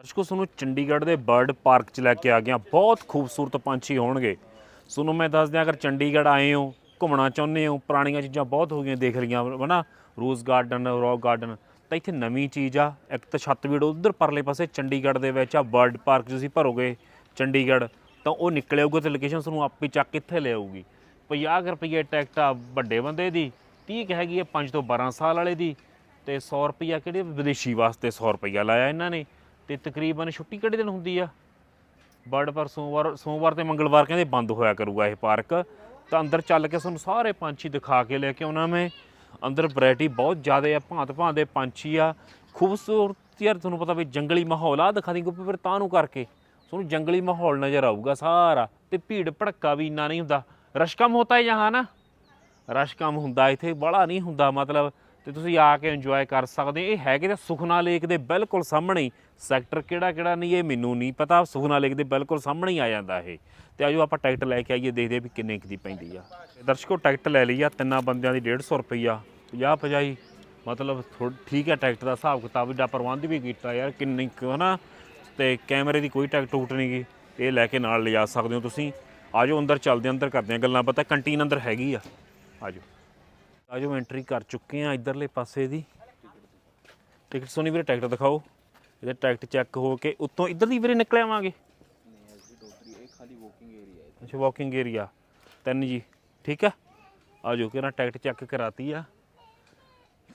ਦਰਸ਼ਕੋ ਤੁਹਾਨੂੰ ਚੰਡੀਗੜ੍ਹ ਦੇ bird park 'ਚ ਲੈ ਕੇ ਆ ਗਿਆ ਬਹੁਤ ਖੂਬਸੂਰਤ ਪੰਛੀ ਹੋਣਗੇ। ਤੁਹਾਨੂੰ ਮੈਂ ਦੱਸ ਦਿਆਂ, ਅਗਰ ਚੰਡੀਗੜ੍ਹ ਆਏ ਹੋ, ਘੁੰਮਣਾ ਚਾਹੁੰਦੇ ਹੋ, ਪੁਰਾਣੀਆਂ ਚੀਜ਼ਾਂ ਬਹੁਤ ਹੋ ਗਈਆਂ, ਦੇਖ ਲਈਆਂ, ਹਨਾ? Rose garden, rock garden. ਤਾਂ ਇੱਥੇ ਨਵੀਂ ਚੀਜ਼ ਆ, ਇੱਕ ਤਾਂ ਛੱਤ ਵੀੜ ਉਧਰ ਪਰਲੇ ਪਾਸੇ ਚੰਡੀਗੜ੍ਹ ਦੇ ਵਿੱਚ ਆ, ਬਰਡ ਪਾਰਕ ਤੁਸੀਂ ਭਰੋਗੇ ਚੰਡੀਗੜ੍ਹ, ਤਾਂ ਉਹ ਨਿਕਲ ਆਊਗਾ ਤੇ ਲੋਕੇਸ਼ਨ ਤੁਹਾਨੂੰ ਆਪੇ ਚੱਕ ਕੇ ਇੱਥੇ ਲੈ ਆਊਗੀ। 50 ਕੁ ਰੁਪਏ ਟਿਕਟ ਆ ਵੱਡੇ ਬੰਦੇ ਦੀ 30 ਕੁ ਹੈਗੀ ਹੈ 5 ਤੋਂ 12 ਸਾਲ ਵਾਲੇ ਦੀ, ਤੇ 100 ਰੁਪਿਆ ਕਿਹੜੇ ਵਿਦੇਸ਼ੀ ਵਾਸਤੇ 100 ਰੁਪਿਆ ਲਾਇਆ ਇਹਨਾਂ ਨੇ। ਤੇ ਤਕਰੀਬਨ ਛੁੱਟੀ ਕਿਹੜੇ ਦਿਨ ਹੁੰਦੀ ਆ? ਬਰਡ ਪਰ ਸੋਮਵਾਰ ਸੋਮਵਾਰ ਤੇ ਮੰਗਲਵਾਰ ਕਹਿੰਦੇ ਬੰਦ ਹੋਇਆ ਕਰੂਗਾ ਇਹ ਪਾਰਕ। ਤਾਂ ਅੰਦਰ ਚੱਲ ਕੇ ਤੁਹਾਨੂੰ ਸਾਰੇ ਪੰਛੀ ਦਿਖਾ ਕੇ ਲੈ ਕੇ ਆਉਣਾ ਮੈਂ। ਅੰਦਰ ਵੈਰਾਈਟੀ ਬਹੁਤ ਜ਼ਿਆਦਾ ਆ ਭਾਂਤ ਭਾਂਤ ਦੇ ਪੰਛੀ ਆ। ਖੂਬਸੂਰਤ ਯਾਰ ਤੁਹਾਨੂੰ ਪਤਾ ਵੀ ਜੰਗਲੀ ਮਾਹੌਲ ਆ ਦਿਖਾ ਦੀ ਗੁੱਪੀ ਫਿਰ ਤਾਂ ਨੂੰ ਕਰਕੇ। ਤੁਹਾਨੂੰ ਜੰਗਲੀ ਮਾਹੌਲ ਨਜ਼ਰ ਆਊਗਾ ਸਾਰਾ ਤੇ ਭੀੜ ਭੜੱਕਾ ਵੀ ਇੰਨਾ ਨਹੀਂ ਹੁੰਦਾ। ਰਸ਼ ਕਮ ਹੋਤਾ ਹੈ ਜਹਾਂ ਨਾ? ਰਸ਼ ਕਮ ਹੁੰਦਾ ਇੱਥੇ ਬੜਾ ਨਹੀਂ ਹੁੰਦਾ ਮਤਲਬ। ਤੇ ਤੁਸੀਂ ਆ ਕੇ ਇੰਜੋਏ ਕਰ ਸਕਦੇ ਇਹ ਹੈਗੇ ਤਾਂ ਸੁਖਨਾ ਲੇਕ ਦੇ ਬਿਲਕੁਲ ਸਾਹਮਣੇ ਹੀ। ਸੈਕਟਰ ਕਿਹੜਾ ਕਿਹੜਾ ਨਹੀਂ, ਇਹ ਮੈਨੂੰ ਨਹੀਂ ਪਤਾ। ਸੁਖਨਾ ਲੇਕ ਦੇ ਬਿਲਕੁਲ ਸਾਹਮਣੇ ਹੀ ਆ ਜਾਂਦਾ ਇਹ। ਤੇ ਆਜੋ ਆਪਾਂ ਟਿਕਟ ਲੈ ਕੇ ਆਈਏ, ਦੇਖਦੇ ਵੀ ਕਿੰਨੇ ਕੁ ਦੀ ਪੈਂਦੀ ਆ। ਦਰਸ਼ਕੋ, ਟਿਕਟ ਲੈ ਲਈ ਆ, ਤਿੰਨਾਂ ਬੰਦਿਆਂ ਦੀ 150 ਰੁਪਈਆ। 50 ਪਜਾਈ ਮਤਲਬ ਥੋੜ੍ਹ- ਠੀਕ ਹੈ ਟਿਕਟ ਦਾ ਹਿਸਾਬ ਕਿਤਾਬ। ਦਾ ਪ੍ਰਬੰਧ ਵੀ ਕੀਤਾ ਯਾਰ, ਕਿੰਨੀ ਕੁ, ਹਨਾ? ਤੇ ਕੈਮਰੇ ਦੀ ਕੋਈ ਟਿਕਟ ਟੂਟ ਨਹੀਂ ਗਈ ਇਹ ਲੈ ਕੇ ਨਾਲ ਲਿਜਾ ਸਕਦੇ ਹੋ ਤੁਸੀਂ। ਆਜੋ ਅੰਦਰ ਚੱਲਦੇ ਅੰਦਰ ਕਰਦੇ ਹਾਂ ਗੱਲਾਂ। ਪਤਾ ਕੰਟੀਨ ਅੰਦਰ ਹੈਗੀ ਆ। ਆਜੋ। ਆਜੋ ਐਂਟਰੀ ਕਰ ਚੁੱਕੇ ਆ ਇਧਰਲੇ ਪਾਸੇ ਦੀ। ਟਿਕਟ ਸੋਨੀ ਵੀਰੇ ਟਿਕਟ ਦਿਖਾਓ। ਇਹਦੇ ਟਿਕਟ ਚੈੱਕ ਹੋ ਕੇ ਉੱਤੋਂ ਇੱਧਰ ਦੀ ਵੀਰੇ ਨਿਕਲ ਆਵਾਂਗੇ। ਅੱਛਾ ਵਾਕਿੰਗ ਏਰੀਆ ਤਿੰਨ ਜੀ ਠੀਕ ਆ? ਆਜੋ ਕਿਹੜਾ ਟਿਕਟ ਚੈੱਕ ਕਰਾਤੀ ਆ।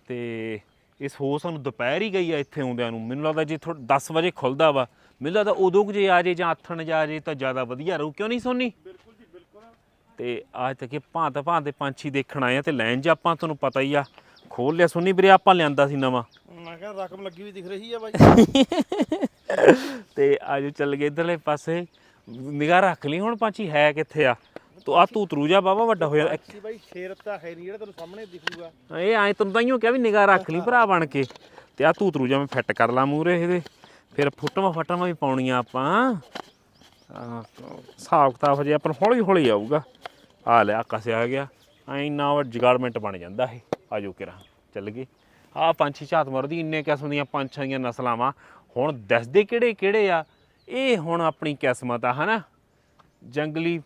ਤੇ ਇਸ ਹੋ ਸਾਨੂੰ ਦੁਪਹਿਰ ਹੀ ਗਈ ਆ ਇੱਥੇ ਆਉਂਦਿਆਂ ਨੂੰ। ਮੈਨੂੰ ਲੱਗਦਾ ਜੇ ਥੋੜਾ 10 ਵਜੇ ਖੁੱਲਦਾ ਵਾ। ਮੈਨੂੰ ਲੱਗਦਾ ਉਦੋਂ ਕੁ ਜੇ ਆ ਜੇ ਜਾਂ ਆਥਣ ਜਾ ਜੇ ਤਾਂ ਜ਼ਿਆਦਾ ਵਧੀਆ ਰਹੂ। ਕਿਉਂ ਨਹੀਂ ਸੋਨੀ? ਬਿਲਕੁਲ ਤੇ ਅੱਜ ਤੱਕ ਇਹ ਭਾਂਤ ਭਾਂਤ ਦੇ ਪੰਛੀ ਦੇਖਣ ਆਏ ਆ ਤੇ ਲੈਣ ਚ ਆਪਾਂ ਤੁਹਾਨੂੰ ਪਤਾ ਹੀ ਆ। ਖੋਲ ਲਿਆ ਸੋਨੀ ਵੀਰੇ ਆਪਾਂ ਲਿਆਂਦਾ ਸੀ ਨਵਾਂ। ਮੈਂ ਕਿਹਾ ਰਕਮ ਲੱਗੀ ਵੀ ਦਿਖ ਰਹੀ ਆ ਬਾਈ। ਤੇ ਆਜੋ ਚੱਲ ਗਏ ਇਧਰਲੇ ਪਾਸੇ। ਨਿਗਾਹ ਰੱਖ ਲਈ ਹੁਣ ਪੰਛੀ ਹੈ ਕਿੱਥੇ ਆ? ਤੂੰ ਆ ਤੂੰ ਤਰੂਜਾ ਬਾਬਾ ਵੱਡਾ ਹੋਇਆ। ਸੀ ਬਾਈ ਸ਼ੇਰ ਤਾਂ ਹੈ ਨਹੀਂ ਜਿਹੜਾ ਤੈਨੂੰ ਸਾਹਮਣੇ ਦਿਖੂਗਾ। ਇਹ ਐ ਤੈਨੂੰ ਤਾਈਓ ਕਿਹਾ ਵੀ ਨਿਗਾਹ ਰੱਖ ਲਈ ਭਰਾ ਬਣ ਕੇ। ਤੇ ਆ ਤੂੰ ਤਰੂਜਾ ਮੈਂ ਫਿੱਟ ਕਰ ਲਾਂ ਮੂਰੇ ਇਹਦੇ। ਫਿਰ ਫੋਟੋਆਂ ਫਟਾਵਾਂ ਵੀ ਪਾਉਣੀਆਂ ਆਪਾਂ। ਹਿਸਾਬ ਕਿਤਾਬ ਜੇ ਆਪਾਂ ਹੌਲੀ ਹੌਲੀ ਆਊਗਾ। ਆ ਲਿਆ ਆ ਕਸਿਆ ਗਿਆ। ਐ ਨਾ ਉਹ ਜਗਾਰਮੈਂਟ ਬਣ ਜਾਂਦਾ ਇਹ। ਆਜੋ ਕਿਰਾ, ਚੱਲ ਗਏ। ਆ ਪੰਛੀ ਝਾਤ ਮਰਦੀ, ਇੰਨੇ ਕਿਸਮ ਦੀਆਂ ਪੰਛੀਆਂ ਦੀਆਂ ਨਸਲਾਂ ਵਾ ਹੁਣ ਦੱਸਦੇ ਕਿਹੜੇ ਕਿਹੜੇ ਆ? ਇਹ ਹੁਣ ਆਪਣੀ ਕਿਸਮਤ ਆ, ਹਨਾ? ਜੰਗਲੀ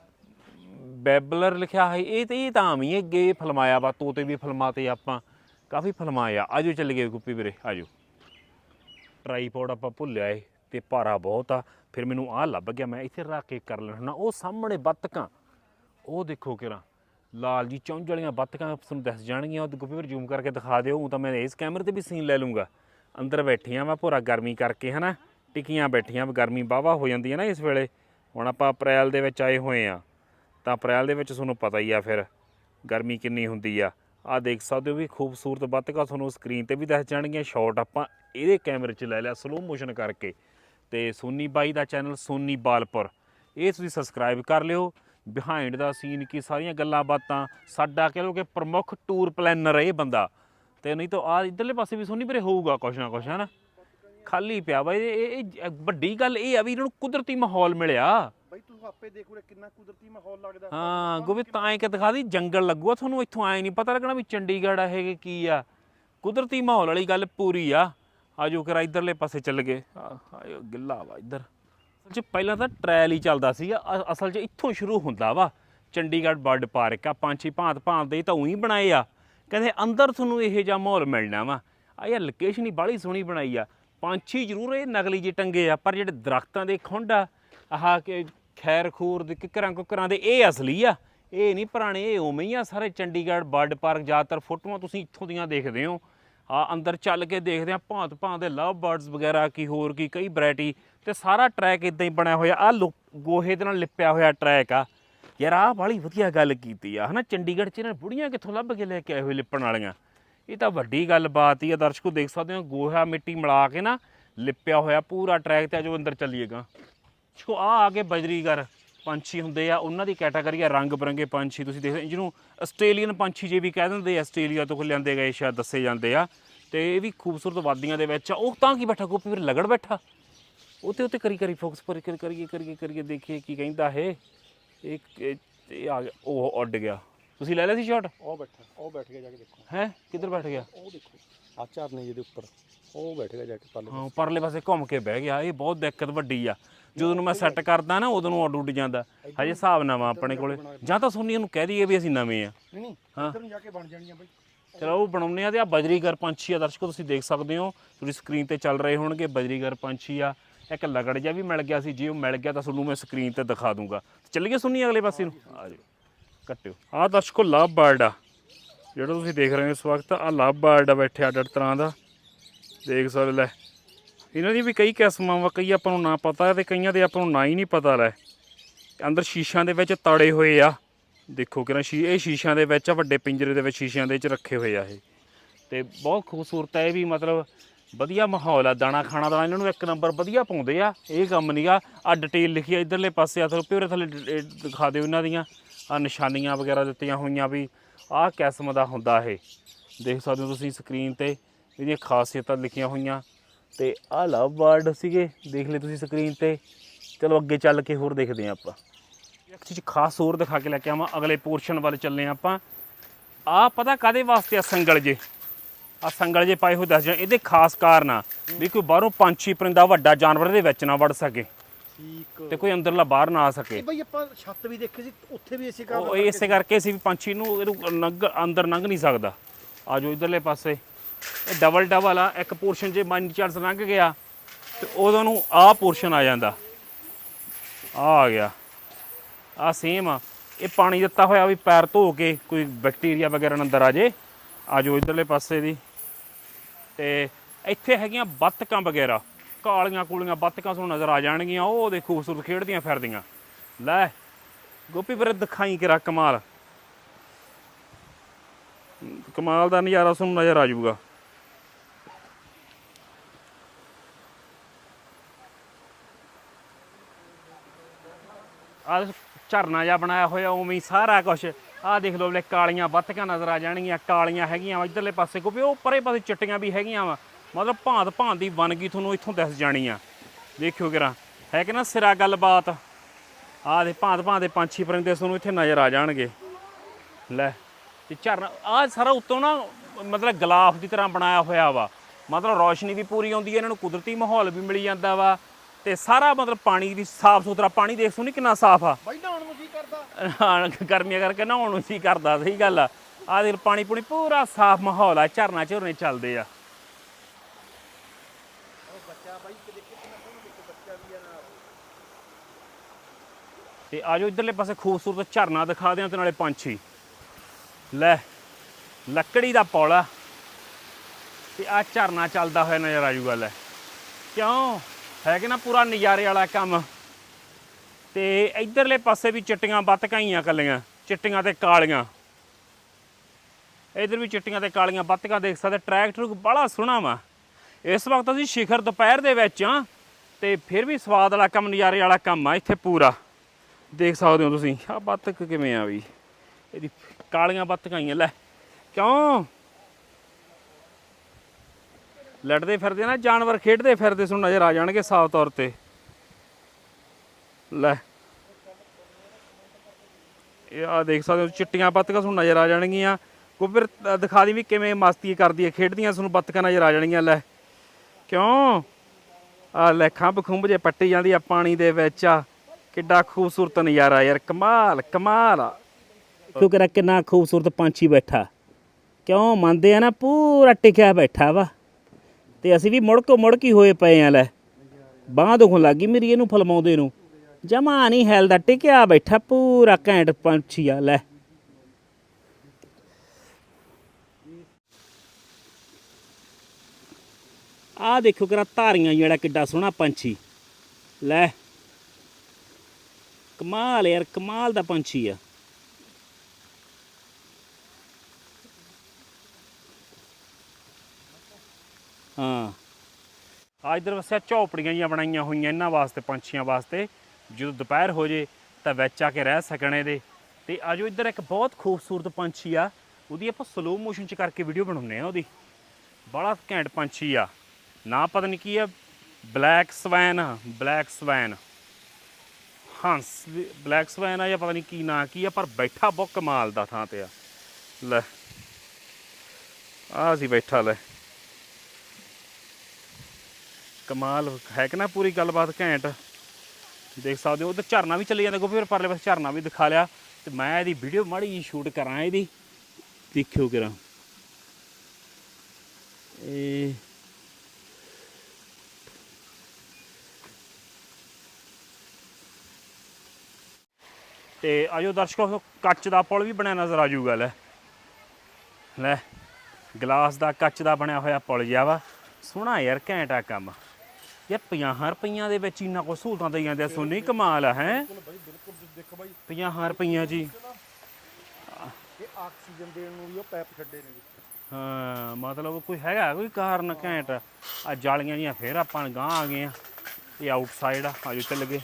ਬੈਬਲਰ ਲਿਖਿਆ ਹੈ, ਇਹ ਤੇ ਇਹ ਤਾਂ ਆਮ ਹੀ ਹੈ ਗੇ ਵਾ ਤੋਤੇ ਵੀ ਫਲਮਾਤੇ ਆਪਾਂ। ਕਾਫੀ ਫਿਲਮਾਇਆ। ਆਜੋ ਚੱਲ ਗਏ ਗੁੱਪੀ ਵੀਰੇ ਆਜੋ ਟਰਾਈਪੋਡ ਆਪਾਂ ਭੁੱਲਿਆ ਏ, ਤੇ ਭਾਰਾ ਬਹੁਤ ਆ। ਫਿਰ ਮੈਨੂੰ ਆਹ ਲੱਭ ਗਿਆ, ਮੈਂ ਇੱਥੇ ਰੱਖ ਕੇ ਕਰ ਲੈਣਾ। ਉਹ ਸਾਹਮਣੇ ਬੱਤਕਾਂ। ਉਹ ਦੇਖੋ ਕਿਰਾ ਲਾਲ ਜੀ ਚੌਂਜ ਵਾਲੀਆਂ ਬੱਤਕਾਂ ਤੁਹਾਨੂੰ ਦਿਸ ਜਾਣਗੀਆਂ, ਉਹ ਗੁੱਪੀ ਵੀਰ ਜ਼ੂਮ ਕਰਕੇ ਦਿਖਾ ਦਿਓ ਊਂ ਤਾਂ ਮੈਂ ਇਸ ਕੈਮਰੇ ਤੇ ਵੀ ਸੀਨ ਲੈ ਲੂੰਗਾ ਅੰਦਰ ਬੈਠੀਆਂ ਵਾ ਪੂਰਾ ਗਰਮੀ ਕਰਕੇ, ਹਨਾ? ਟਿੱਕੀਆਂ ਬੈਠੀਆਂ ਗਰਮੀ ਵਾਹਵਾ ਹੋ ਜਾਂਦੀ ਹੈ ਨਾ ਇਸ ਵੇਲੇ। ਹੁਣ ਆਪਾਂ ਅਪ੍ਰੈਲ ਦੇ ਵਿੱਚ ਆਏ ਹੋਏ ਆ ਤਾਂ ਅਪ੍ਰੈਲ ਦੇ ਵਿੱਚ ਤੁਹਾਨੂੰ ਪਤਾ ਹੀ ਆ ਫਿਰ, ਗਰਮੀ ਕਿੰਨੀ ਹੁੰਦੀ ਆ। ਆ ਦੇਖ ਸਕਦੇ ਹੋ ਵੀ ਖੂਬਸੂਰਤ ਬੱਤਕਾਂ ਤੁਹਾਨੂੰ ਸਕਰੀਨ ਤੇ ਵੀ ਦਿਖ ਜਾਣਗੀਆਂ। ਸ਼ਾਟ ਆਪਾਂ ਇਹਦੇ ਕੈਮਰੇ 'ਚ ਲੈ ਲਿਆ ਸਲੋ ਮੋਸ਼ਨ ਕਰਕੇ। ਤੇ ਸੋਨੀ ਬਾਈ ਦਾ ਚੈਨਲ ਸੋਨੀ ਬਾਲਪੁਰ। ਇਹ ਤੁਸੀਂ ਸਬਸਕ੍ਰਾਈਬ ਕਰ ਲਿਓ। ਬਿਹਾਈਂਡ ਦਾ ਸੀਨ ਕੀ ਸਾਰੀਆਂ ਗੱਲਾਂ ਬਾਤਾਂ ਸਾਡਾ ਕਹ ਲਓ ਕਿ ਪ੍ਰਮੁੱਖ ਟੂਰ ਪਲੈਨਰ ਇਹ ਬੰਦਾ। ਤੇ ਨਹੀਂ ਤਾਂ ਆ ਇਧਰਲੇ ਪਾਸੇ ਵੀ ਸੋਨੀ ਵੀਰੇ ਹੋਊਗਾ ਕੁਛ ਨਾ ਕੁਛ ਹਨਾ? ਖਾਲੀ ਪਿਆ ਬਾਈ ਇਹ ਵੱਡੀ ਗੱਲ ਇਹ ਆ ਵੀ ਇਹਨਾਂ ਨੂੰ ਕੁਦਰਤੀ ਮਾਹੌਲ ਮਿਲਿਆ। ਬਾਈ ਤੂੰ ਆਪੇ ਦੇਖ ਉਰੇ ਕਿੰਨਾ ਕੁਦਰਤੀ ਮਾਹੌਲ ਲੱਗਦਾ। ਹਾਂ ਗੋਬੀ ਤਾਂ ਐ ਕਿ ਦਿਖਾ ਦੀ ਜੰਗਲ ਲੱਗੂਗਾ ਤੁਹਾਨੂੰ ਇੱਥੋਂ ਆਏ ਨਹੀਂ ਪਤਾ ਲੱਗਣਾ ਵੀ ਚੰਡੀਗੜ੍ਹ ਆ ਇਹ ਕੀ ਆ। ਕੁਦਰਤੀ ਮਾਹੌਲ ਵਾਲੀ ਗੱਲ ਪੂਰੀ ਆ। ਆਜੋ ਕਰਾ ਇਧਰਲੇ ਪਾਸੇ ਚੱਲ ਗਏ। ਆਇਓ ਗਿੱਲਾ ਵਾ ਇੱਧਰ। ਅਸਲ 'ਚ ਪਹਿਲਾਂ ਤਾਂ ਟ੍ਰਾਇਲ ਹੀ ਚੱਲਦਾ ਸੀ ਅਸਲ 'ਚ ਇੱਥੋਂ ਸ਼ੁਰੂ ਹੁੰਦਾ ਵਾ। ਚੰਡੀਗੜ੍ਹ ਬਰਡ ਪਾਰਕ ਆ, ਪੰਛੀ ਭਾਂਤ ਭਾਂਤ ਦੇ ਤਾਂ ਉਹੀ ਬਣਾਏ ਆ। ਕਹਿੰਦੇ ਅੰਦਰ ਤੁਹਾਨੂੰ ਇਹੋ ਜਿਹਾ ਮਾਹੌਲ ਮਿਲਣਾ ਵਾ। ਆ ਯਾਰ ਲੋਕੇਸ਼ਨ ਹੀ ਬਾਹਲੀ ਸੋਹਣੀ ਬਣਾਈ ਆ। ਪੰਛੀ ਜ਼ਰੂਰ ਇਹ ਨਕਲੀ ਜਿਹੇ ਟੰਗੇ ਆ, ਪਰ ਜਿਹੜੇ ਦਰਖਤਾਂ ਦੇ ਖੁੰਡ ਆ, ਆਹ ਕਿ ਖੈਰ ਖੂਰ ਦੇ ਕਿਕਰਾਂ ਕੁਕਰਾਂ ਦੇ ਇਹ ਅਸਲੀ ਆ। ਇਹ ਨਹੀਂ ਪੁਰਾਣੇ, ਇਹ ਉਵੇਂ ਹੀ ਆ। ਸਾਰੇ ਚੰਡੀਗੜ੍ਹ ਬਰਡ ਪਾਰਕ ਜ਼ਿਆਦਾਤਰ ਫੋਟੋਆਂ ਤੁਸੀਂ ਇੱਥੋਂ ਦੀਆਂ ਦੇਖਦੇ ਹੋ। ਆ ਅੰਦਰ ਚੱਲ ਕੇ ਦੇਖਦੇ ਆ ਭਾਂਤ ਭਾਂਤ ਦੇ ਲਵ ਬਰਡਸ ਵਗੈਰਾ ਕੀ ਹੋਰ ਕੀ, ਕਈ ਵੈਰਾਈਟੀ ਤੇ ਸਾਰਾ ਟਰੈਕ ਇਦਾਂ ਹੀ ਬਣਿਆ ਹੋਇਆ। ਆ ਗੋਹੇ ਦੇ ਨਾਲ ਲਿਪਿਆ ਹੋਇਆ ਟਰੈਕ ਆ। ਯਾਰ ਆਹ ਬਾਲੀ ਵਧੀਆ ਗੱਲ ਕੀਤੀ ਆ, ਹਨਾ? ਚੰਡੀਗੜ੍ਹ ਚ ਇਹਨਾਂ ਬੁੜੀਆਂ ਕਿੱਥੋਂ ਲੱਭ ਕੇ ਲੈ ਕੇ ਆਏ ਹੋਏ ਲਿਪਣ ਵਾਲੀਆਂ? ਇਹ ਤਾਂ ਵੱਡੀ ਗੱਲ ਬਾਤ ਹੀ ਆ ਦਰਸ਼ਕੋ ਦੇਖ ਸਕਦੇ ਹੋ, ਗੋਹਾ ਮਿੱਟੀ ਮਿਲਾ ਕੇ ਨਾ ਲਿਪਿਆ ਹੋਇਆ ਪੂਰਾ ਟਰੈਕ ਤੇ ਜੋ ਅੰਦਰ ਚੱਲੀਏਗਾ। ਦੇਖੋ ਆ ਆ ਕੇ ਬਜਰੀਗਰ ਪੰਛੀ ਹੁੰਦੇ ਆ ਉਹਨਾਂ ਦੀ ਕੈਟਾਗਰੀ ਆ ਰੰਗ ਬਰੰਗੇ ਪੰਛੀ। ਤੁਸੀਂ ਦੇਖਦੇ ਜਿਹਨੂੰ ਆਸਟ੍ਰੇਲੀਅਨ ਪੰਛੀ ਜੇ ਵੀ ਕਹਿ ਦਿੰਦੇ ਆ ਆਸਟ੍ਰੇਲੀਆ ਤੋਂ ਲਿਆਂਦੇ ਗਏ ਸ਼ਾਇਦ ਦੱਸੇ ਜਾਂਦੇ ਆ। ਤੇ ਇਹ ਵੀ ਖੂਬਸੂਰਤ ਵਾਦੀਆਂ ਦੇ ਵਿੱਚ ਆ। ਉਹ ਤਾਂ ਕੀ ਬੈਠਾ ਗੋਪੀ ਵੀਰ ਲਗੜ ਬੈਠਾ। ਉੱਤੇ ਉੱਤੇ ਕਰੀ ਕਰੀ ਫੋਕਸ ਪਰ ਕਰੀ ਕਰੀਏ ਕਰੀਏ ਕਰੀਏ ਦੇਖੀਏ ਕੀ ਕਹਿੰਦਾ ਇਹ। ਇੱਕ ਇਹ ਇਹ ਆ ਗਿਆ ਉਹ ਉੱਡ ਗਿਆ। ਤੁਸੀਂ ਲੈ ਲਿਆ ਸੀ ਸ਼ਾਟ ਉਹ ਬੈਠਾ ਉਹ ਬੈਠ ਗਿਆ ਜਾ ਕੇ ਦੇਖੋ। ਹੈ? ਕਿੱਧਰ ਬੈਠ ਗਿਆ? ਉਹ ਦੇਖੋ ਆ ਝਰਨੇ ਜਿਹਦੇ ਉੱਪਰ। ਉਹ ਬੈਠ ਗਿਆ ਜਾ ਕੇ ਪੱਲ ਹਾਂ ਪਰਲੇ ਪਾਸੇ ਘੁੰਮ ਕੇ ਬਹਿ ਗਿਆ। ਇਹ ਬਹੁਤ ਦਿੱਕਤ ਵੱਡੀ ਆ। ਜਦੋਂ ਨੂੰ ਮੈਂ ਸੈੱਟ ਕਰਦਾ ਨਾ ਉਦੋਂ ਨੂੰ ਉੱਡ ਉੱਡ ਜਾਂਦਾ ਹਜੇ ਹਿਸਾਬ ਨਵਾਂ ਆਪਣੇ ਕੋਲੇ। ਜਾਂ ਤਾਂ ਸੋਨੀ ਨੂੰ ਕਹਿ ਦਈਏ ਵੀ ਅਸੀਂ ਨਵੇਂ ਆ। ਨਹੀਂ ਨਹੀਂ ਇੱਧਰ ਨੂੰ ਜਾ ਕੇ ਬਣ ਜਾਣੀਆਂ ਬਾਈ। ਚਲੋ ਉਹ ਬਣਾਉਂਦੇ ਆ ਤੇ ਆ ਬਜਰੀਗਰ ਪੰਛੀ ਆ। ਦਰਸ਼ਕੋ ਤੁਸੀਂ ਦੇਖ ਸਕਦੇ ਹੋ। ਤੁਹਾਡੀ ਸਕਰੀਨ ਤੇ ਚੱਲ ਰਹੇ ਹੋਣਗੇ ਬਜਰੀਗਰ ਪੰਛੀ ਆ। ਇੱਕ ਲਗੜ ਜਿਹਾ ਵੀ ਮਿਲ ਗਿਆ ਸੀ। ਜੇ ਉਹ ਮਿਲ ਗਿਆ ਤਾਂ ਤੁਹਾਨੂੰ ਮੈਂ ਸਕਰੀਨ ਤੇ ਦਿਖਾ ਦੂੰਗਾ। ਚੱਲੀਏ ਸੁਣੀ ਅਗਲੇ ਪਾਸੇ ਨੂੰ। ਆ ਜਾਓ। ਕੱਟਿਓ। ਆ ਦਰਸ਼ਕੋ ਲਵ ਬਰਡ ਆ। ਜਿਹੜਾ ਤੁਸੀਂ ਦੇਖ ਰਹੇ ਹੋ ਇਸ ਵਕਤ ਆ ਲਵ ਬਰਡ ਆ ਬੈਠਿਆ ਅੱਡ ਅੱਡ ਤਰ੍ਹਾਂ ਦਾ। ਦੇਖ ਸਕਦੇ ਲੈ। ਇਹਨਾਂ ਦੀ ਵੀ ਕਈ ਕਿਸਮਾਂ ਵਾ, ਕਈ ਆਪਾਂ ਨੂੰ ਨਾ ਪਤਾ ਤੇ ਕਈਆਂ ਦੇ ਆਪਾਂ ਨੂੰ ਨਾ ਹੀ ਨਹੀਂ ਪਤਾ, ਲੈ। ਅੰਦਰ ਸ਼ੀਸ਼ਿਆਂ ਦੇ ਵਿੱਚ ਤੜੇ ਹੋਏ ਆ। ਦੇਖੋ ਕਿਰਾਂ ਸ਼ੀ, ਇਹ ਸ਼ੀਸ਼ਿਆਂ ਦੇ ਵਿੱਚ ਆ, ਵੱਡੇ ਪਿੰਜਰੇ ਦੇ ਵਿੱਚ ਸ਼ੀਸ਼ਿਆਂ ਦੇ ਵਿੱਚ ਰੱਖੇ ਹੋਏ ਆ ਇਹ। ਤੇ ਬਹੁਤ ਖੂਬਸੂਰਤ ਹੈ ਇਹ ਵੀ ਮਤਲਬ ਵਧੀਆ ਮਾਹੌਲ ਆ, ਦਾਣਾ ਖਾਣਾ ਦਾ। ਇਹਨਾਂ ਨੂੰ ਇੱਕ ਨੰਬਰ ਵਧੀਆ ਪਾਉਂਦੇ ਆ, ਇਹ ਕੰਮ ਨਹੀਂਗਾ ਆ। ਡਿਟੇਲ ਲਿਖੀ ਆ, ਇਧਰਲੇ ਪਾਸੇ ਆ ਤੁਹਾਨੂੰ ਪਿਓਰੇ ਥੱਲੇ ਡ- ਦਿਖਾ ਦਿਓ ਇਹਨਾਂ ਦੀਆਂ। ਆ ਨਿਸ਼ਾਨੀਆਂ ਵਗੈਰਾ ਦਿੱਤੀਆਂ ਹੋਈਆਂ ਵੀ, ਆਹ ਕਿਸਮ ਦਾ ਹੁੰਦਾ ਇਹ। ਦੇਖ ਸਕਦੇ ਹੋ ਤੁਸੀਂ ਸਕਰੀਨ ਤੇ। ਇਹਦੀਆਂ ਖਾਸੀਅਤਾਂ ਲਿਖੀਆਂ ਹੋਈਆਂ। ਤੇ ਆਹ ਲਵ ਬਰਡ ਸੀਗੇ ਦੇਖ ਲਈ ਤੁਸੀਂ ਸਕਰੀਨ ਤੇ। ਚਲੋ ਅੱਗੇ ਚੱਲ ਕੇ ਹੋਰ ਦੇਖਦੇ ਹਾਂ ਆਪਾਂ। ਇੱਕ ਚੀਜ਼ ਖਾਸ ਹੋਰ ਦਿਖਾ ਕੇ ਲੈ ਕੇ ਆਵਾਂ ਅਗਲੇ ਪੋਰਸ਼ਨ ਵੱਲ ਚੱਲੇ ਹਾਂ ਆਪਾਂ। ਆ ਪਤਾ ਕਾਦੇ ਵਾਸਤੇ ਆ ਸੰਗਲ ਜੇ? ਆ ਸੰਗਲ ਜੇ ਪਾਏ ਹੋਏ ਦੱਸ ਜਾਂ ਇਹਦੇ ਖਾਸ ਕਾਰਨ ਆ ਵੀ ਕੋਈ ਬਾਹਰੋਂ ਪੰਛੀ ਪਰਿੰਦਾ ਵੱਡਾ ਜਾਨਵਰ ਦੇ ਵਿੱਚ ਨਾ ਵੜ ਸਕੇ। ਠੀਕ। ਤੇ ਕੋਈ ਅੰਦਰਲਾ ਬਾਹਰ ਨਾ ਆ ਸਕੇ। ਬਾਈ ਆਪਾਂ ਛੱਤ ਵੀ ਦੇਖੀ ਸੀ ਉੱਥੇ ਵੀ ਇਸੇ ਕਾਰਨ ਉਹ ਇਸੇ ਕਰਕੇ ਸੀ ਵੀ ਪੰਛੀ ਨੂੰ ਇਹਨੂੰ ਅੰਦਰ ਲੰਘ ਨਹੀਂ ਸਕਦਾ। ਆ ਜੋ ਇਧਰਲੇ ਪਾਸੇ। ਇਹ ਡਬਲ ਡਬਲ ਆ ਇੱਕ ਪੋਰਸ਼ਨ ਜੇ ਮਨ ਚਾਰਸ ਲੰਘ ਗਿਆ, ਤੇ ਉਦੋਂ ਨੂੰ ਆਹ ਪੋਰਸ਼ਨ ਆ ਜਾਂਦਾ। ਆ ਆ ਗਿਆ। ਆ ਸੇਮ ਆ। ਇਹ ਪਾਣੀ ਦਿੱਤਾ ਹੋਇਆ ਵੀ ਪੈਰ ਧੋ ਕੇ ਕੋਈ ਬੈਕਟੀਰੀਆ ਵਗੈਰਾ ਨਾ ਅੰਦਰ ਆ ਜੇ। ਆ ਜੋ ਇਧਰਲੇ ਪਾਸੇ ਦੀ। ਤੇ ਇੱਥੇ ਹੈਗੀਆਂ ਬੱਤਕਾਂ ਵਗੈਰਾ। ਕਾਲੀਆਂ ਕੂਲੀਆਂ ਬੱਤਕਾਂ ਤੁਹਾਨੂੰ ਨਜ਼ਰ ਆ ਜਾਣਗੀਆਂ। ਉਹ ਦੇਖੋ ਖੂਬਸੂਰਤ ਖੇਡਦੀਆਂ ਫਿਰਦੀਆਂ। ਲੈ, ਗੋਪੀ ਵੀਰੇ ਦਿਖਾਈ ਕਿਰਾ ਕਮਾਲ। ਕਮਾਲ ਦਾ ਨਜ਼ਾਰਾ ਤੁਹਾਨੂੰ ਨਜ਼ਰ ਆ ਜਾਊਗਾ। ਆ ਝਰਨਾ ਜਿਹਾ ਬਣਾਇਆ ਹੋਇਆ, ਉਵੇਂ ਹੀ ਸਾਰਾ ਕੁਝ ਆਹ ਦੇਖ ਲਓ ਲੈ ਕਾਲੀਆਂ ਬੱਤਕਾਂ ਨਜ਼ਰ ਆ ਜਾਣਗੀਆਂ, ਕਾਲੀਆਂ ਹੈਗੀਆਂ ਵਾ, ਇਧਰਲੇ ਪਾਸੇ ਕੋਈ ਉਹ ਪਰੇ ਪਾਸੇ ਚਿੱਟੀਆਂ ਵੀ ਹੈਗੀਆਂ ਵਾ। ਮਤਲਬ ਭਾਂਤ ਭਾਂਤ ਦੀ ਵਨਗੀ ਤੁਹਾਨੂੰ ਇੱਥੋਂ ਦਿਸ ਜਾਣੀ ਆ ਦੇਖਿਓ ਕਿਰਾ ਹੈ ਕਿ ਨਾ ਸਿਰਾ ਗੱਲਬਾਤ? ਆਹ ਦੇ ਭਾਂਤ ਭਾਂਤ ਦੇ ਪੰਛੀ ਪਰਿੰਦੇ ਤੁਹਾਨੂੰ ਇੱਥੇ ਨਜ਼ਰ ਆ ਜਾਣਗੇ। ਲੈ, ਤੇ ਝਰਨਾ, ਆਹ ਸਾਰਾ ਉੱਤੋਂ ਨਾ ਮਤਲਬ ਗਲਾਫ ਦੀ ਤਰ੍ਹਾਂ ਬਣਾਇਆ ਹੋਇਆ ਵਾ। ਮਤਲਬ ਰੌਸ਼ਨੀ ਵੀ ਪੂਰੀ ਆਉਂਦੀ ਹੈ, ਇਹਨਾਂ ਨੂੰ ਕੁਦਰਤੀ ਮਾਹੌਲ ਵੀ ਮਿਲੀ ਜਾਂਦਾ ਵਾ। ਤੇ ਸਾਰਾ ਮਤਲਬ ਪਾਣੀ ਵੀ ਸਾਫ਼ ਸੁਥਰਾ ਪਾਣੀ ਦੇਖ ਸੁਣੀ ਕਿੰਨਾ ਸਾਫ਼ ਆ? ਬਾਈ ਨਹਾਉਣ ਨੂੰ ਕੀ ਕਰਦਾ? ਹਾਂ, ਗਰਮੀਆਂ ਕਰਕੇ ਨਹਾਉਣ ਨੂੰ ਸੀ ਕਰਦਾ ਸਹੀ ਗੱਲ ਆ। ਆਹ ਦੇਖ ਪਾਣੀ ਪੂਣੀ ਪੂਰਾ ਸਾਫ਼ ਮਾਹੌਲ ਆ ਝਰਨਾ ਝਰਨੇ ਚੱਲਦੇ ਆ। ਬੱਚਾ ਬਾਈ ਕਿ ਦੇਖੇ ਕਿੰਨਾ ਸੋਹਣਾ ਦੇਖੋ ਬੱਚਾ ਵੀ ਆ ਨਾਲ। ਤੇ ਆਜੋ ਇਧਰਲੇ ਪਾਸੇ ਖੂਬਸੂਰਤ ਝਰਨਾ ਦਿਖਾ ਦਿਆਂ ਤੇ ਨਾਲੇ ਪੰਛੀ। ਲੈ ਲੱਕੜੀ ਦਾ ਪੌਲਾ। ਤੇ ਆ ਝਰਨਾ ਚੱਲਦਾ ਹੋਇਆ ਨਜ਼ਰ ਆ ਜੂਗਾ ਲੈ। ਕਿਉਂ? ਹੈ ਕਿ ਨਾ ਪੂਰਾ ਨਜ਼ਾਰੇ ਵਾਲਾ ਕੰਮ? ਤੇ ਇਧਰਲੇ ਪਾਸੇ ਵੀ ਚਿੱਟੀਆਂ ਬੱਤਕਾਂ ਹੀ ਆ ਕੱਲੀਆਂ, ਚਿੱਟੀਆਂ ਤੇ ਕਾਲੀਆਂ। ਇਧਰ ਵੀ ਚਿੱਟੀਆਂ ਤੇ ਕਾਲੀਆਂ ਬੱਤਕਾਂ ਦੇਖ ਸਕਦੇ? ਟਰੈਕਟਰ ਬੜਾ ਸੋਹਣਾ ਵਾ। ਇਸ ਵਕਤ ਅਸੀਂ ਸ਼ਿਖਰ ਦੁਪਹਿਰ ਦੇ ਵਿੱਚ ਆ ਤੇ ਫਿਰ ਵੀ ਸਵਾਦ ਵਾਲਾ ਕੰਮ, ਨਜ਼ਾਰੇ ਵਾਲਾ ਕੰਮ ਆ ਇੱਥੇ ਪੂਰਾ। ਦੇਖ ਸਕਦੇ ਹੋ ਤੁਸੀਂ ਆ ਬੱਤਕ ਕਿਵੇਂ ਆ ਵੀ ਇਹਦੀ ਕਾਲੀਆਂ ਬੱਤਕਾਂ ਹੀ ਲੈ। ਕਿਉਂ? ਲੜਦੇ ਫਿਰਦੇ ਨਾ, ਜਾਨਵਰ ਖੇਡਦੇ ਫਿਰਦੇ ਤੁਹਾਨੂੰ ਨਜ਼ਰ ਆ ਜਾਣਗੇ ਸਾਫ਼ ਤੌਰ ਤੇ। ਲੈ। ਇਹ ਆ ਦੇਖ ਸਕਦੇ ਹੋ, ਚਿੱਟੀਆਂ ਬੱਤਕਾਂ ਤੁਹਾਨੂੰ ਨਜ਼ਰ ਆ ਜਾਣਗੀਆਂ। ਗੋਬਰ ਦਿਖਾ ਦੀ ਵੀ ਕਿਵੇਂ ਮਸਤੀ ਕਰਦੀ ਹੈ, ਖੇਡਦੀਆਂ ਤੁਹਾਨੂੰ ਬੱਤਕਾਂ ਨਜ਼ਰ ਆ ਜਾਣਗੀਆਂ, ਲੈ। ਕਿਉਂ? ਆ ਲੈ, ਖੰਭ ਖੁੰਭ ਜੇ ਪੱਟੀ ਜਾਂਦੀ ਆ ਪਾਣੀ ਦੇ ਵਿੱਚ ਆ। ਕਿੱਡਾ ਖੂਬਸੂਰਤ ਨਜ਼ਾਰਾ ਯਾਰ, ਕਮਾਲ ਕਮਾਲ। ਆ ਕਿਉਂਕਿ ਕਿੰਨਾ ਖੂਬਸੂਰਤ ਪੰਛੀ ਬੈਠਾ। ਕਿਉਂ ਮੰਨਦੇ ਆ ਨਾ, ਪੂਰਾ ਟਿਕਿਆ ਬੈਠਾ ਵਾ। ਤੇ ਅਸੀਂ ਵੀ ਮੁੜਕੋ ਮੁੜਕੀ ਹੋਏ ਪਏ ਆ ਲੈ। ਬਾਹ ਦੁਖਣ ਲੱਗੀ ਮੇਰੀ, ਇਹਨੂੰ ਫਲਮਾਉਂਦੇ ਨੂੰ। ਜਮਾ ਨਹੀਂ ਹੈਲਦਾ ਟਿਕਿਆ ਬੈਠਾ, ਪੂਰਾ ਘੈਂਟ ਪੰਛੀ ਆ ਲੈ। ਆ ਦੇਖੋ ਕਿਰਾ ਧਾਰੀਆਂ ਜਿਹੜਾ ਕਿੱਡਾ ਸੋਹਣਾ ਪੰਛੀ। ਲੈ। ਕਮਾਲ ਯਾਰ, ਕਮਾਲ ਦਾ ਪੰਛੀ ਆ। ਹਾਂ। ਆ ਇਧਰ ਵਸਿਆ ਝੌਪੜੀਆਂ ਜੀਆਂ ਬਣਾਈਆਂ ਹੋਈਆਂ ਇਹਨਾਂ ਵਾਸਤੇ, ਪੰਛੀਆਂ ਵਾਸਤੇ। ਜਦੋਂ ਦੁਪਹਿਰ ਹੋ ਜੇ ਤਾਂ ਵਿੱਚ ਆ ਕੇ ਰਹਿ ਸਕਣ ਇਹਦੇ ਤੇ ਆਜੋ ਇੱਧਰ ਇੱਕ ਬਹੁਤ ਖੂਬਸੂਰਤ ਪੰਛੀ ਆ, ਉਹਦੀ ਆਪਾਂ ਸਲੋ ਮੋਸ਼ਨ ਚ ਕਰਕੇ ਵੀਡੀਓ ਬਣਾਉਂਦੇ ਆ ਉਹਦੀ। ਬੜਾ ਘੈਂਟ ਪੰਛੀ ਆ। ਨਾ ਪਤਾ ਨਹੀਂ ਕੀ ਆ, ਬਲੈਕ ਸਵੈਨ ਬਲੈਕ ਸਵੈਨ। ਹੰਸ ਬਲੈਕ ਸਵੈਨ ਆ ਜਾਂ ਪਤਾ ਨਹੀਂ ਕੀ ਨਾਂ ਕੀ ਆ, ਪਰ ਬੈਠਾ ਬਹੁਤ ਕਮਾਲ ਦਾ ਥਾਂ ਤੇ ਆ। ਲੈ ਆ ਸੀ ਬੈਠਾ, ਲੈ। ਕਮਾਲ ਹੈ ਕਿ ਨਾ ਪੂਰੀ ਗੱਲਬਾਤ ਘੈਂਟ। ਦੇਖ ਸਕਦੇ ਹੋ, ਉਧਰ ਝਰਨਾ ਵੀ ਚੱਲੀ ਜਾਂਦਾ, ਗੋਪੀ ਫਿਰ ਪਰਲੇ ਪਾਸੇ ਝਰਨਾ ਵੀ ਦਿਖਾ ਲਿਆ। ਤੇ ਮੈਂ ਇਹਦੀ ਵੀਡੀਓ ਮਾੜੀ ਜੀ ਸ਼ੂਟ ਕਰਾਂ ਇਹਦੀ। ਦੇਖਿਓ ਕਿਰਾ। ਇਹ ਤੇ ਆਜੋ ਦਰਸ਼ਕੋ, ਕੱਚ ਦਾ ਪੁਲ ਵੀ ਬਣਿਆ ਨਜ਼ਰ ਆ ਜੂਗਾ ਲੈ ਲੈ, ਗਲਾਸ ਦਾ ਕੱਚ ਦਾ ਬਣਿਆ ਹੋਇਆ ਪੁਲ ਜਿਹਾ ਵਾ। ਸੋਹਣਾ ਯਾਰ, ਘੈਂਟ ਆ ਕੰਮ। ਇਹ 50 ਰੁਪਈਆਂ ਦੇ ਵਿੱਚ ਇੰਨਾ ਕੋ ਸਹੂਲਤਾਂ ਜਾਂਦੇ ਆ ਸੋਨੀ ਕਮਾਲ ਆ ਹੈ? ਬਿਲਕੁਲ ਬਾਈ ਬਿਲਕੁਲ ਤੁਸੀਂ ਦੇਖੋ ਬਾਈ। 50 ਰੁਪਈਆਂ ਜੀ। ਇਹ ਆਕਸੀਜਨ ਦੇਣ ਨੂੰ ਵੀ ਉਹ ਪੈਪ ਛੱਡੇ ਨੇ ਹਾਂ ਮਤਲਬ ਕੋਈ ਹੈਗਾ ਕੋਈ ਕਾਰਨ ਘੈਂਟ? ਆ ਜਾਲੀਆਂ ਜੀਆਂ ਫੇਰ ਆਪਾਂ ਗਾਂ ਆ ਗਏ ਆ ਇਹ ਆਊਟਸਾਈਡ ਆ ਆਜੋ ਚੱਲ ਗਏ।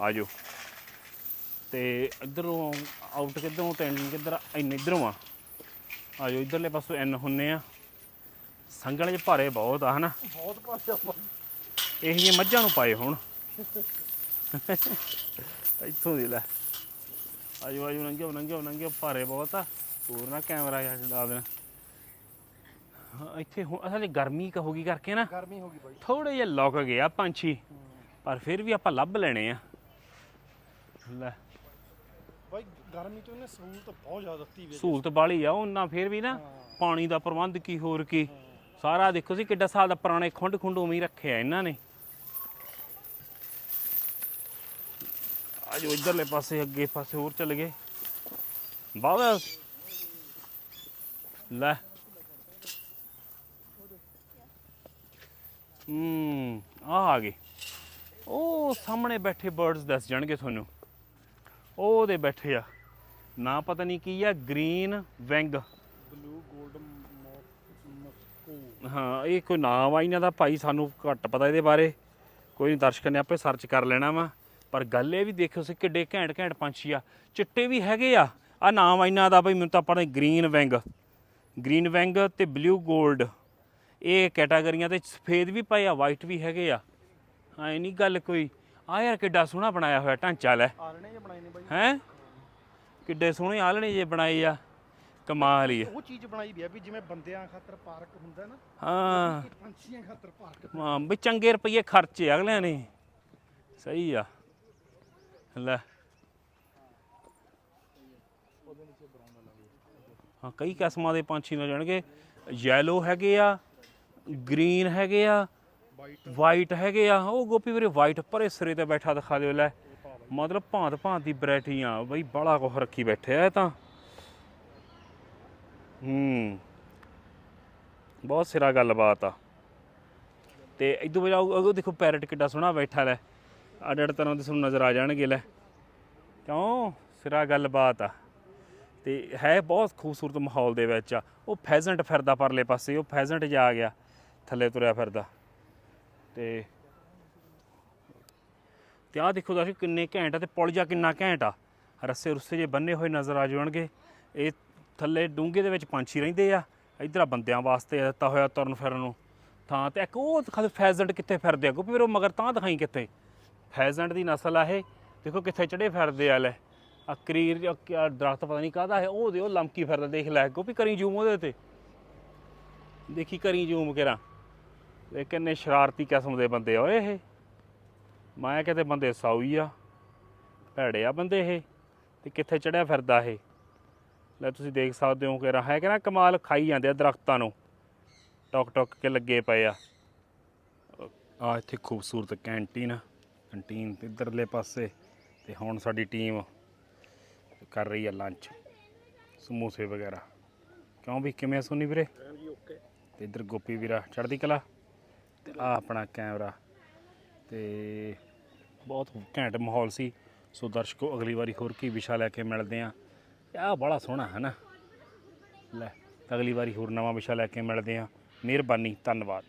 ਆਜੋ। ਤੇ ਇਧਰੋਂ ਆਊਟ ਕਿੱਧਰੋਂ ਤੇ ਕਿੱਧਰ ਇੰਨ ਇਧਰੋਂ ਆ। ਆਜੋ ਇਧਰਲੇ ਪਾਸੋਂ ਐਨ ਹੁੰਨੇ ਆ। ਸੰਗਲ 'ਚ ਭਾਰੇ ਬਹੁਤ ਆ ਹਨਾ? ਬਹੁਤ ਪਾਸਿਆ ਬਾਈ। ਇਹ ਜਿਹੀਆਂ ਮੱਝਾਂ ਨੂੰ ਪਾਏ ਹੁਣ। ਇੱਥੋਂ ਦੀ ਲੈ। ਆਜੋ ਆਜੋ ਨੰਗੇ ਨੰਗੇ ਨੰਗੇ ਭਾਰੇ ਬਹੁਤ ਆ। ਹੋਰ ਨਾ ਕੈਮਰਾ ਜਾਂ ਡਾ ਦੇਣਾ ਇੱਥੇ ਹੁਣ ਅਸਲ ਗਰਮੀ ਕਹੋਗੀ ਕਰਕੇ ਨਾ। ਗਰਮੀ ਹੋ ਗਈ ਬਾਈ। ਥੋੜੇ ਜਿਹਾ ਲੁਕ ਗਿਆ ਪੰਛੀ ਪਰ ਫਿਰ ਵੀ ਆਪਾਂ ਲੱਭ ਲੈਣੇ ਆ। ਲੈ। ਬਾਈ ਗਰਮੀ ਤੋਂ ਇਹਨੇ ਸਹੂਲਤ ਬਹੁਤ ਜ਼ਿਆਦਾ ਦਿੱਤੀ ਵੀ ਸਹੂਲਤ ਬਾਲੀ ਆ ਉਹਨਾਂ ਫਿਰ ਵੀ ਨਾ ਪਾਣੀ ਦਾ ਪ੍ਰਬੰਧ ਕੀ ਹੋਰ ਕੀ। ਸਾਰਾ ਦੇਖੋ ਸੀ ਕਿੱਡਾ ਸਾਲ ਦਾ ਪੁਰਾਣੇ ਖੁੰਡ ਖੁੰਡ ਉਵੇਂ ਹੀ ਰੱਖਿਆ ਇਹਨਾਂ ਨੇ। ਆਜੋ ਇਧਰਲੇ ਪਾਸੇ, ਅੱਗੇ ਪਾਸੇ ਹੋਰ ਚੱਲ ਗਏ। ਬਾਬਾ। ਲੈ। ਹੂੰ ਆ ਆ ਗਏ। ਉਹ ਸਾਹਮਣੇ ਬੈਠੇ ਬਰਡਸ ਦੱਸ ਜਾਣਗੇ ਤੁਹਾਨੂੰ। ਉਹਦੇ ਬੈਠੇ ਆ। ਨਾ ਪਤਾ ਨਹੀਂ ਕੀ ਆ ਗ੍ਰੀਨ ਵੈਂਗ ਬਲੂ 골ਡ ਹਾਂ ਇਹ ਕੋਈ ਨਾਮ ਆ ਇਹਨਾਂ ਦਾ ਭਾਈ ਸਾਨੂੰ ਘੱਟ ਪਤਾ ਇਹਦੇ ਬਾਰੇ। ਕੋਈ ਨਹੀਂ ਦਰਸ਼ਕਾਂ ਨੇ ਆਪੇ ਸਰਚ ਕਰ ਲੈਣਾ ਵਾ। ਪਰ ਗੱਲ ਇਹ ਵੀ ਦੇਖਿਓ ਸੀ ਕਿੱਡੇ ਘੈਂਟ ਘੈਂਟ ਪੰਛੀ ਆ। ਚਿੱਟੇ ਵੀ ਹੈਗੇ ਆ। ਆ ਨਾਮ ਇਹਨਾਂ ਦਾ ਭਾਈ ਮੈਨੂੰ ਤਾਂ ਪਤਾ ਗ੍ਰੀਨ ਵੈਂਗ ਗ੍ਰੀਨ ਵੈਂਗ ਤੇ ਬਲੂ 골ਡ ਇਹ ਕੈਟਾਗਰੀਆਂ ਤੇ ਸਫੇਦ ਵੀ ਪਏ ਆ ਵਾਈਟ ਵੀ ਹੈਗੇ ਆ। ਐ ਨਹੀਂ ਗੱਲ ਕੋਈ ਆ ਯਾਰ ਕਿੱਡਾ ਸੋਹਣਾ ਬਣਾਇਆ ਹੋਇਆ ਢਾਂਚਾ ਲੈ। ਆਲਣੇ ਜੇ ਬਣਾਏ ਨੇ ਬਾਈ। ਹੈ? ਕਿੱਡੇ ਸੋਹਣੇ ਆਲਣੇ ਜੇ ਬਣਾਏ ਆ। ਕਮਾਲ ਹੀ ਆ ਉਹ ਚੀਜ਼ ਬਣਾਈ ਵੀ ਆ ਵੀ ਜਿਵੇਂ ਬੰਦਿਆਂ ਖਾਤਰ ਪਾਰਕ ਹੁੰਦਾ ਨਾ ਹਾਂ। ਪੰਛੀਆਂ ਖਾਤਰ ਪਾਰਕ ਹਾਂ ਵੀ ਚੰਗੇ ਰੁਪਏ ਖਰਚੇ ਅਗਲਿਆਂ ਨੇ। ਸਹੀ ਆ। ਲੈ। ਹਾਂ ਕਈ ਕਿਸਮਾਂ ਦੇ ਪੰਛੀ ਮਿਲ ਜਾਣਗੇ। ਯੈਲੋ ਹੈਗੇ ਆ ਗ੍ਰੀਨ ਹੈਗੇ ਆ ਵਾਈਟ ਹੈਗੇ ਆ। ਉਹ ਗੋਪੀ ਵੀਰੇ ਵਾਈਟ ਪਰੇ ਸਿਰੇ ਤੇ ਬੈਠਾ ਦਿਖਾ ਦਿਓ ਲੈ। ਮਤਲਬ ਭਾਂਤ ਭਾਂਤ ਦੀ ਵੈਰਾਈਟੀਆਂ ਬਈ ਬੜਾ ਕੁਝ ਰੱਖੀ ਬੈਠੇ ਆ ਤਾਂ। ਹੂੰ। ਬਹੁਤ ਸਿਰਾ ਗੱਲਬਾਤ ਆ। ਤੇ ਇਦੋਂ ਵਜਾ ਉਹ ਦੇਖੋ ਪੈਰਟ ਕਿੱਡਾ ਸੋਹਣਾ ਬੈਠਾ ਲੈ। ਅੱਡ ਅੱਡ ਤਰ੍ਹਾਂ ਦੇ ਤੁਹਾਨੂੰ ਨਜ਼ਰ ਆ ਜਾਣਗੇ ਲੈ। ਕਿਉਂ? ਸਿਰਾ ਗੱਲਬਾਤ ਆ। ਤੇ ਹੈ ਬਹੁਤ ਖੂਬਸੂਰਤ ਮਾਹੌਲ ਦੇ ਵਿੱਚ ਆ। ਉਹ ਫੈਜ਼ੈਂਟ ਫਿਰਦਾ ਪਰਲੇ ਪਾਸੇ, ਉਹ ਫੈਜ਼ੈਂਟ ਜਾ ਗਿਆ। ਥੱਲੇ ਤੁਰਿਆ ਫਿਰਦਾ। ਤੇ ਤੇ ਆਹ ਦੇਖੋ ਦਰਸ਼ਕ ਕਿੰਨੇ ਘੈਂਟ ਆ ਤੇ ਪੁਲ ਜਾ ਕਿੰਨਾ ਘੈਂਟ ਆ। ਰੱਸੇ ਰੁੱਸੇ ਜੇ ਬੰਨੇ ਹੋਏ ਨਜ਼ਰ ਆ ਜਾਣਗੇ। ਇਹ ਥੱਲੇ ਡੂੰਘੇ ਦੇ ਵਿੱਚ ਪੰਛੀ ਰਹਿੰਦੇ ਆ। ਇਧਰ ਆ ਬੰਦਿਆਂ ਵਾਸਤੇ ਦਿੱਤਾ ਹੋਇਆ ਤੁਰਨ ਫਿਰਨ ਨੂੰ। ਥਾਂ ਤੇ ਇੱਕ ਉਹ ਦਿਖਾ ਫੈਜ਼ੈਂਟ ਕਿੱਥੇ ਫਿਰਦੇ ਆ? ਕਿਉਂਕਿ ਫਿਰ ਉਹ ਮਗਰ ਤਾਂ ਦਿਖਾਈ ਕਿੱਥੇ? ਫੈਜ਼ੈਂਟ ਦੀ ਨਸਲ ਆ ਇਹ। ਦੇਖੋ ਕਿੱਥੇ ਚੜੇ ਫਿਰਦੇ ਆ ਲੈ। ਆ ਕਰੀਰ ਜਾਂ ਦਰਖਤ ਪਤਾ ਨਹੀਂ ਕਾਹਦਾ ਹੈ, ਉਹ ਦੇ ਉਹ ਲੰਮਕੀ ਫਿਰਦਾ, ਦੇਖ ਲੈ। ਗੋਪੀ ਕਰੀ ਜ਼ੂਮ ਉਹਦੇ ਤੇ। ਦੇਖੀ ਕਰੀ ਜ਼ੂਮ ਕਰਾਂ ਇਹ ਕਿੰਨੇ ਸ਼ਰਾਰਤੀ ਕਿਸਮ ਦੇ ਬੰਦੇ ਆ ਓਏ ਇਹ। ਮੈਂ ਕਿਤੇ ਬੰਦੇ ਸਾਊ ਆ। ਭੈੜੇ ਆ ਬੰਦੇ ਇਹ। ਤੇ ਕਿੱਥੇ ਚੜਿਆ ਫਿਰਦਾ ਇਹ? ਲੈ ਤੁਸੀਂ ਦੇਖ ਸਕਦੇ ਹੋ ਕਿ ਰਾ ਹੈ ਕਿ ਨਾ ਕਮਾਲ ਖਾਈ ਜਾਂਦੇ ਆ ਦਰਖਤਾਂ ਨੂੰ। ਟੋਕ ਟੋਕ ਕੇ ਲੱਗੇ ਪਏ ਆ। ਆ ਇੱਥੇ ਖੂਬਸੂਰਤ ਕੈਂਟੀਨ ਕੰਟੀਨ ਤੇ ਇਧਰਲੇ ਪਾਸੇ ਤੇ ਹੁਣ ਸਾਡੀ ਟੀਮ ਕਰ ਰਹੀ ਆ ਲੰਚ ਸਮੋਸੇ ਵਗੈਰਾ। ਕਿਉਂ ਵੀ ਕਿਵੇਂ ਆ ਸੋਨੀ ਵੀਰੇ? ਤੇ ਇਧਰ ਗੋਪੀ ਵੀਰਾ ਚੜ੍ਹਦੀ ਕਲਾ? ਤੇ ਆ ਆਪਣਾ ਕੈਮਰਾ। ਤੇ ਬਹੁਤ ਘੈਂਟ ਮਾਹੌਲ ਸੀ। ਸੋ ਦਰਸ਼ਕੋ ਅਗਲੀ ਵਾਰੀ ਹੋਰ ਕੀ ਵਿਸ਼ਾ ਲੈ ਕੇ ਮਿਲਦੇ ਆ। ਆ ਬੜਾ ਸੋਹਣਾ ਹੈ ਨਾ ਲੈ, ਅਗਲੀ ਵਾਰੀ ਹੋਰ ਨਵਾਂ ਵਿਸ਼ਾ ਲੈ ਕੇ ਮਿਲਦੇ ਆ ਮਿਹਰਬਾਨੀ, ਧੰਨਵਾਦ।